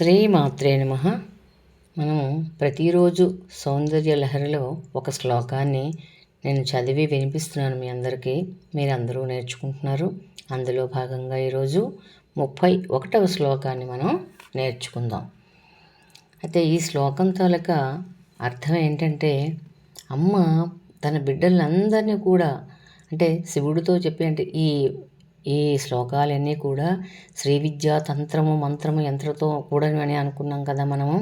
శ్రీమాత్రే నమ. మనము ప్రతిరోజు సౌందర్య లహరిలో ఒక శ్లోకాన్ని నేను చదివి వినిపిస్తున్నాను మీ అందరికీ. మీరందరూ నేర్చుకుంటున్నారు. అందులో భాగంగా ఈరోజు ముప్పై ఒకటవ శ్లోకాన్ని మనం నేర్చుకుందాం. అయితే ఈ శ్లోకం తాలక అర్థం ఏంటంటే అమ్మ తన బిడ్డలందరినీ కూడా అంటే శివుడితో చెప్పి అంటే ఈ ఈ శ్లోకాలన్నీ కూడా శ్రీ విద్యా తంత్రము మంత్రము యంత్రతో కూడని అనుకున్నాం కదా మనము.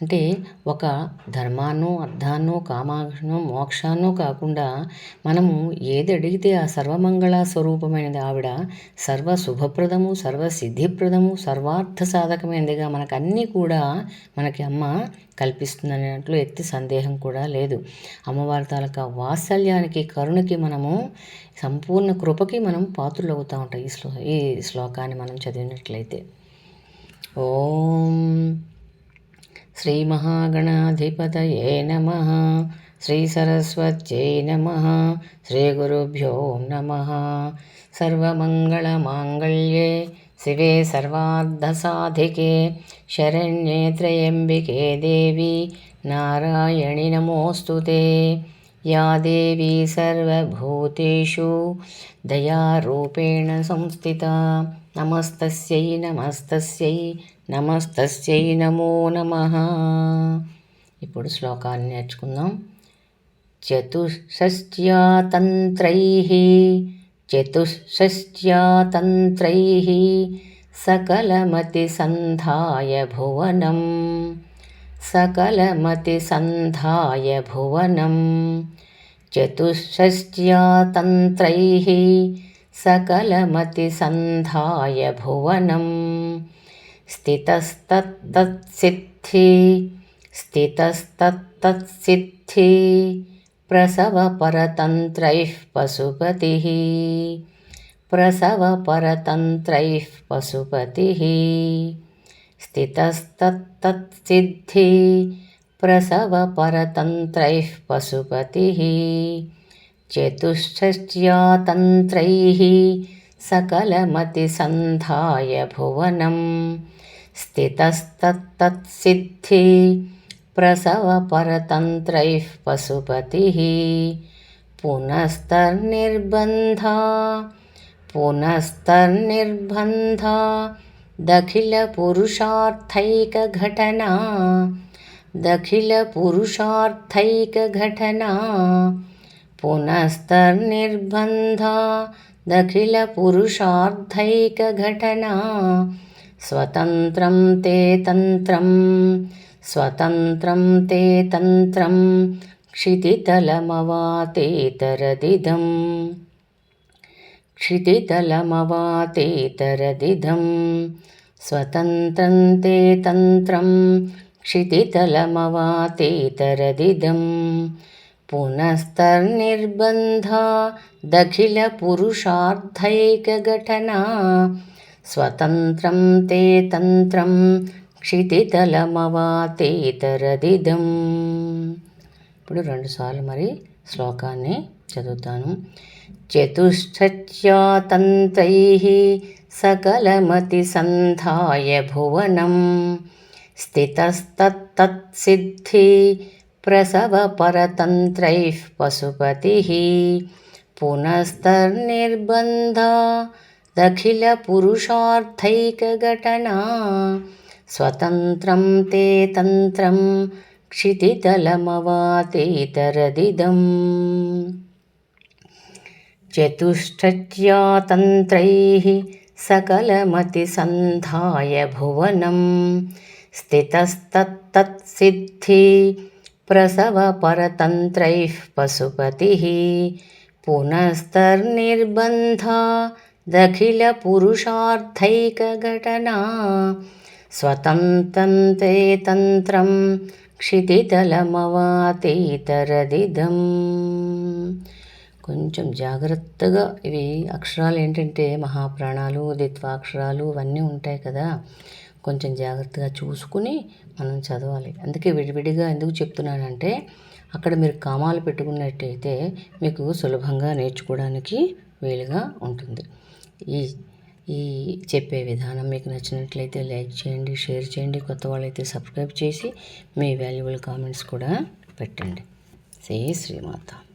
అంటే ఒక ధర్మాన్నో అర్థాన్నో కామాక్షను మోక్షాన్నో కాకుండా మనము ఏది అడిగితే ఆ సర్వమంగళ స్వరూపమైనది ఆవిడ సర్వ శుభప్రదము సర్వ సిద్ధిప్రదము సర్వార్థ సాధకమైనదిగా మనకు అన్నీ కూడా మనకి అమ్మ కల్పిస్తుందనేట్లు ఎత్తి సందేహం కూడా లేదు. అమ్మవారి తాలూకా వాత్సల్యానికి కరుణకి మనము సంపూర్ణ కృపకి మనం పాత్రలు అవుతూ ఉంటాం ఈ శ్లో ఈ శ్లోకాన్ని మనం చదివినట్లయితే. ఓం श्रीमहागणाधिपतये नमः। श्रीसरस्वत्यै नमः। श्रीगुरुभ्यो नमः। सर्वमङ्गलमाङ्गल्ये शिवे सर्वार्धसाधिके शरण्ये त्र्यम्बिके देवी नारायणि नमोऽस्तु ते। या देवी सर्वभूतेषु दयारूपेण संस्थिता నమస్తస్యై నమస్తస్యై నమస్తస్యై నమో నమ. ఇప్పుడు శ్లోకాన్ని నేర్చుకుందాం. చతుషష్ట్యాతంత్రై చతుషష్ట్యాతంత్రై సకలమతిసంధాయ భువనం సకలమతి సంధాయ భువనం. చతుషష్ట్యాతంత్రై सकलमतिसन्धाय भुवनम् स्थितस्तत्तत्सिद्धि स्थितस्तत्तत्सिद्धि प्रसवपरतन्त्रैः पशुपतिः प्रसवपरतन्त्रैः पशुपतिः स्थितस्तत्तत्सिद्धि प्रसवपरतन्त्रैः पशुपतिः चतुष्षष्ट्यातन्त्रैः सकलमतिसन्धाय भुवनम् स्थितस्तत्तत्सिद्धि प्रसवपरतन्त्रैः पशुपतिः पुनस्तर्निर्बन्धा पुनस्तर्निर्बन्धा दखिलपुरुषार्थैकघटना दखिलपुरुषार्थैकघटना पुनस्तर्निर्बन्धा दखिलपुरुषार्थैकघटना स्वतन्त्रं ते तन्त्रं स्वतन्त्रं ते तन्त्रं क्षितितलमवातेतरदिदं। क्षितितलमवातेतरदिदं स्वतन्त्रं ते तन्त्रं क्षितितलमवातेतरदिदं पुनस्तर्निर्बन्धा दखिलपुरुषार्थैकघटना స్వతంత్రం తే తంత్రం క్షితితలమవాతేతరదిదం ఇప్పుడు రెండుసార్లు మరి శ్లోకాన్ని చదువుతాను చతుష్టత్యాతంత్రై సకలమతిసంధాయ భువనం స్థితస్తత్తత్సిద్ధి प्रसवपरतन्त्रैः पशुपतिः पुनस्तन्निर्बन्धादखिलपुरुषार्थैकघटना स्वतन्त्रं ते तन्त्रं क्षितितलमवातीतरदिदम् चतुष्टया तन्त्रैः सकलमतिसन्धाय भुवनं स्थितस्तत्तत्सिद्धि प्रसवपरतन्त्रैः पशुपतिः पुनस्तर्निर्बन्धा दखिलपुरुषार्थैकघटना स्वतन्त्रं ते తంత్రం క్షితితలమవాతీతరదిదం కొంచెం జాగ్రత్తగా ఇవి అక్షరాలు ఏంటంటే మహాప్రాణాలు దిత్వాక్షరాలు ఇవన్నీ ఉంటాయి కదా కొంచెం జాగ్రత్తగా చూసుకుని మనం చదవాలి. అందుకే విడివిడిగా ఎందుకు చెప్తున్నానంటే అక్కడ మీరు కామాలు పెట్టుకున్నట్టయితే మీకు సులభంగా నేర్చుకోవడానికి వీలుగా ఉంటుంది. ఈ ఈ చెప్పే విధానం మీకు నచ్చినట్లయితే లైక్ చేయండి షేర్ చేయండి కొత్త వాళ్ళైతే సబ్స్క్రైబ్ చేసి మీ వాల్యుబుల్ కామెంట్స్ కూడా పెట్టండి. సే శ్రీమాత.